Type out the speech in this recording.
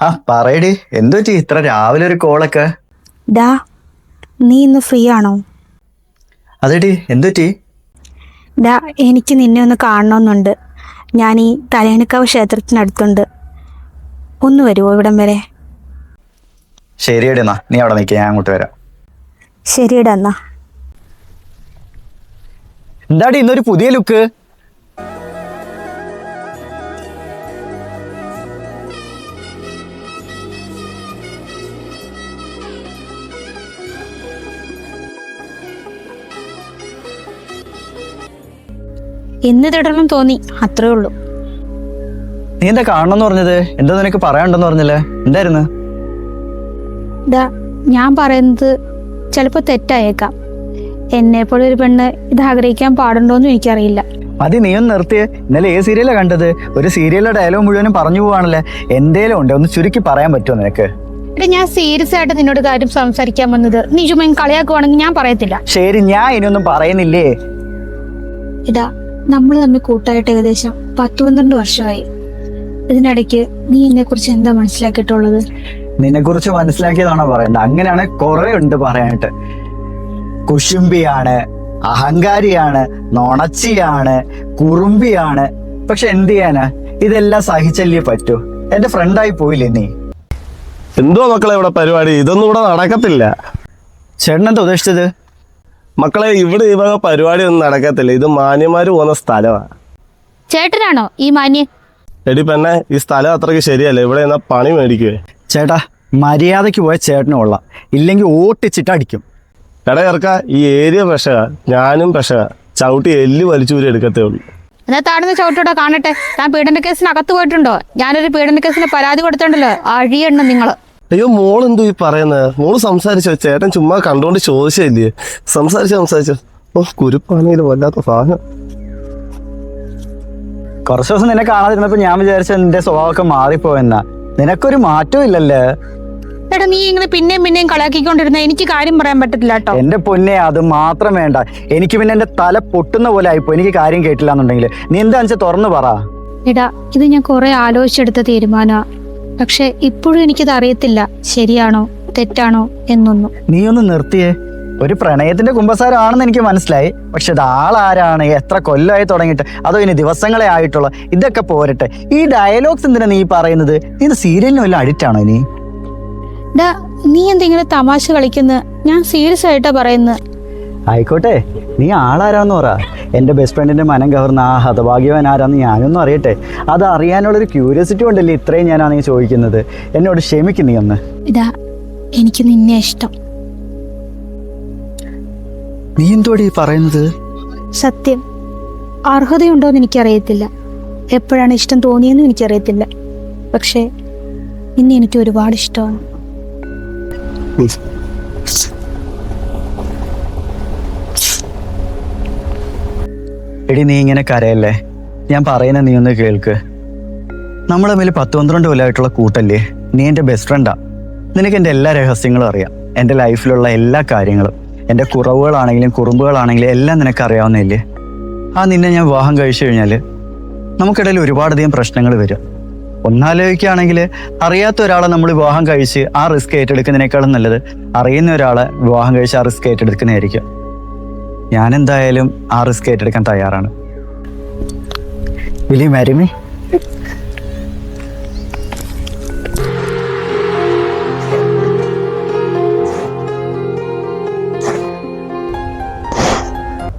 ആ പറയടി. എന്തുപറ്റി ഇത്ര രാവിലെ ഒരു കോളൊക്കെ. ഡാ നീ ഇന്ന് ഫ്രീ ആണോ അതെടി എന്തുപറ്റി ഡാ എനിക്ക് നിന്നെ ഒന്ന് കാണണമെന്നുണ്ട് ഞാൻ ഈ തലേനക്കാവ് ക്ഷേത്രത്തിനടുത്തുണ്ട്. ഒന്ന് വരുമോ ഇവിടം വരെ? ശരിയടി എന്നാ. നീ അവിടെ നിൽക്കുക ഞാൻ അങ്ങോട്ട് വരാം. ശരിയടാ എന്നാ. എന്താടി ഇന്നൊരു പുതിയ ലുക്ക്? എന്ന് തുടർന്നും തോന്നി. അത്രേ ഉള്ളൂ. നീ എന്താ കാണണമെന്ന് പറഞ്ഞത്? എന്താ നിനക്ക് പറയാനുണ്ടെന്ന് പറഞ്ഞില്ലേ? എന്തായിരുന്നു? ഞാൻ പറയുന്നത് ചിലപ്പോൾ തെറ്റായേക്കാം. എന്നെ പോലെ ഒരു പെണ്ണ് ഇത് ആഗ്രഹിക്കാൻ പാടുണ്ടോന്നും എനിക്കറിയില്ല. മതി നീ ഒന്ന് നിർത്തിയേ ഇന്നലെ ഏത് സീരിയലാണ് കണ്ടത്. ഒരു സീരിയലിലെ ഡയലോഗ് മുഴുവനും പറഞ്ഞു പോവാണല്ലേ. എന്തേലും ഉണ്ട്? ഒന്ന് ചുരുക്കി പറയാൻ പറ്റുമോ നിനക്ക്? എടാ ഞാൻ സീരിയസ് ആയിട്ട് നിന്നോട് കാര്യം സംസാരിക്കാൻ വന്നത് നീ ചുമ്മാ കളിയാക്കുവാണെങ്കിൽ ഞാൻ പറയത്തില്ല. ശരി ഞാൻ ഇനിയൊന്നും പറയുന്നില്ലേ? ഇതാ നമ്മൾ തമ്മിൽ കൂട്ടായിട്ട് ഏകദേശം പത്ത് പന്ത്രണ്ട് വർഷമായി. ഇതിനിടയ്ക്ക് നീ എന്നെ കുറിച്ച് എന്താ മനസ്സിലാക്കിയിട്ടുള്ളത്? നിന്നെ കുറിച്ച് മനസ്സിലാക്കിയതാണോ പറയുന്നത്? അങ്ങനെയാണ് കുറെ ഉണ്ട് പറയാനായിട്ട്. കുശുംബിയാണ് അഹങ്കാരിയാണ് നൊണച്ചിയാണ് കുറുമ്പിയാണ്. പക്ഷെ എന്ത് ചെയ്യാനാ? ഇതെല്ലാം സഹിച്ചല്ലേ പറ്റൂ. എന്റെ ഫ്രണ്ടായി പോയില്ലേ നീ? എന്തോ മക്കളെ ഇവിടെ പരിപാടി? ഇതൊന്നും ഇവിടെ നടക്കത്തില്ല. ചേട്ടൻ എന്താ ഉദ്ദേശിച്ചത്? മക്കളെ ഇവിടെ ഈ വക പരിപാടി ഒന്നും നടക്കത്തില്ല. ഇത് മാന്യന്മാര് പോകുന്ന സ്ഥലമാണ് ചേട്ടനാണോ ഈ മാന്യൻ? എടി പെണ്ണെ ഈ സ്ഥലം അത്രയ്ക്ക് ശരിയല്ല. ഇവിടെ എന്നാ പണി മേടിക്കുവേ? ചേട്ടാ മര്യാദയ്ക്ക് പോയ ചേട്ടനും കൊള്ളാം. ഇല്ലെങ്കിൽ ഓട്ടിച്ചിട്ട് അടിക്കും. എടാ ചേർക്ക ഈ ഏരിയ പെഷക ഞാനും പെഷക ചവിട്ടി എല്ല് വലിച്ചൂരി എടുക്കത്തേ ഉള്ളൂ. എന്നാ താഴ്ന്ന ചവിട്ടോടെ കാണട്ടെ. ഞാൻ പീഡന കേസിന് അകത്ത് പോയിട്ടുണ്ടോ? ഞാനൊരു പീഡന കേസിന് പരാതി കൊടുത്തോണ്ടല്ലോ അഴിയണ്ണം നിങ്ങൾ. അയ്യോ മോൾ എന്തോ ഈ പറയുന്നത് മോൾ സംസാരിച്ചോ ചേട്ടൻ ചുമ്മാ കണ്ടുകൊണ്ട് ചോദിച്ചില്ലേ സംസാരിച്ചോ സംസാരിച്ചോ. ഓ കുരുപ്പാണെങ്കിലും വല്ലാത്ത സാധനം. കുറച്ച് ദിവസം നിന്നെ കാണാതിരുന്നപ്പോ ഞാൻ വിചാരിച്ച നിന്റെ സ്വഭാവമൊക്കെ മാറിപ്പോയെന്നാ. നിനക്കൊരു മാറ്റവും ഇല്ലല്ലേ? എടാ നീ ഇങ്ങനെ പിന്നെയും പിന്നെയും കളാക്കിക്കൊണ്ടിരുന്ന എനിക്ക് കാര്യം പറയാൻ പറ്റത്തില്ല കേട്ടോ. എന്റെ പൊന്നെ അത് മാത്രം വേണ്ട. എനിക്ക് പിന്നെ എന്റെ തല പൊട്ടുന്ന പോലെ ആയിപ്പോ എനിക്ക് കാര്യം കേട്ടില്ല എന്നുണ്ടെങ്കിൽ നീ എന്താ വെച്ചാൽ തുറന്നു പറ. എടാ ഇത് ഞാൻ കുറെ ആലോചിച്ചെടുത്ത തീരുമാനമാ പക്ഷെ ഇപ്പോഴും എനിക്കത് അറിയത്തില്ല. ശരിയാണോ? തെറ്റാണോ? എന്നൊന്നും. നീ ഒന്ന് നിർത്തിയേ. ഒരു പ്രണയത്തിന്റെ കുമ്പസാരമാണെന്ന് എനിക്ക് മനസ്സിലായി. പക്ഷെ ഇത് ആളാരാണ്? എത്ര കൊല്ലമായി തുടങ്ങിയിട്ട്? അതോ ഇനി ദിവസങ്ങളെ ആയിട്ടുള്ള? ഇതൊക്കെ പോരട്ടെ. ഈ ഡയലോഗ്സ് എന്തിനാ നീ പറയുന്നത്? നീ ഇത് സീരിയലിന് വല്ല അഡിക്റ്റ് ആണോ ഇനി? നീ എന്തെങ്കിലും തമാശ കളിക്കുന്ന? ഞാൻ സീരിയസ് ആയിട്ടാ പറയുന്നത് ആയിക്കോട്ടെ നീ ആളാരാന്ന് പറ. എന്റെ ബെസ്റ്റ് ഫ്രണ്ടിന്റെ മനം കവർന്ന ആ ഹതഭാഗ്യവൻ ആരാന്ന് ഞാനൊന്നും അറിയട്ടെ. അത് അറിയാനുള്ളൊരു ക്യൂരിയോസിറ്റി ഉണ്ടല്ലേ ഇത്രയും ഞാനാണ് നീ ചോദിക്കുന്നത്. എന്നോട് ക്ഷമിക്കും നീ ഒന്ന്. ഇതാ എനിക്ക് നിന്നെ ഇഷ്ടം. നീ എന്തോടി പറയുന്നത്? സത്യം. അർഹതയുണ്ടോ എന്ന് എനിക്കറിയത്തില്ല. എപ്പോഴാണ് ഇഷ്ടം തോന്നിയെന്നും എനിക്കറിയത്തില്ല. പക്ഷേ ഇന്ന് എനിക്ക് ഒരുപാട് ഇഷ്ടമാണ്. എടി നീ ഇങ്ങനെ കരയല്ലേ? ഞാൻ പറയുന്ന നീ ഒന്ന് കേൾക്ക്. നമ്മൾ തമ്മിൽ പത്ത് പന്ത്രണ്ട് കൊല്ലമായിട്ടുള്ള കൂട്ടല്ലേ? നീ എന്റെ ബെസ്റ്റ് ഫ്രണ്ടാ നിനക്ക് എന്റെ എല്ലാ രഹസ്യങ്ങളും അറിയാം. എന്റെ ലൈഫിലുള്ള എല്ലാ കാര്യങ്ങളും. എന്റെ കുറവുകളാണെങ്കിലും കുറുമ്പുകളാണെങ്കിലും എല്ലാം നിനക്ക് അറിയാവുന്നില്ലേ ആ നിന്നെ ഞാൻ വിവാഹം കഴിച്ചു കഴിഞ്ഞാൽ നമുക്കിടയിൽ ഒരുപാടധികം പ്രശ്നങ്ങൾ വരും. ഒന്നാലോചിക്കുകയാണെങ്കിൽ അറിയാത്ത ഒരാളെ നമ്മൾ വിവാഹം കഴിച്ച് ആ റിസ്ക് ഏറ്റെടുക്കുന്നതിനേക്കാളും നല്ലത് അറിയുന്ന ഒരാളെ വിവാഹം കഴിച്ച് ആ റിസ്ക് ഏറ്റെടുക്കുന്നതായിരിക്കും. ഞാൻ എന്തായാലും ആ റിസ്ക് ഏറ്റെടുക്കാൻ തയ്യാറാണ്. Will you marry me.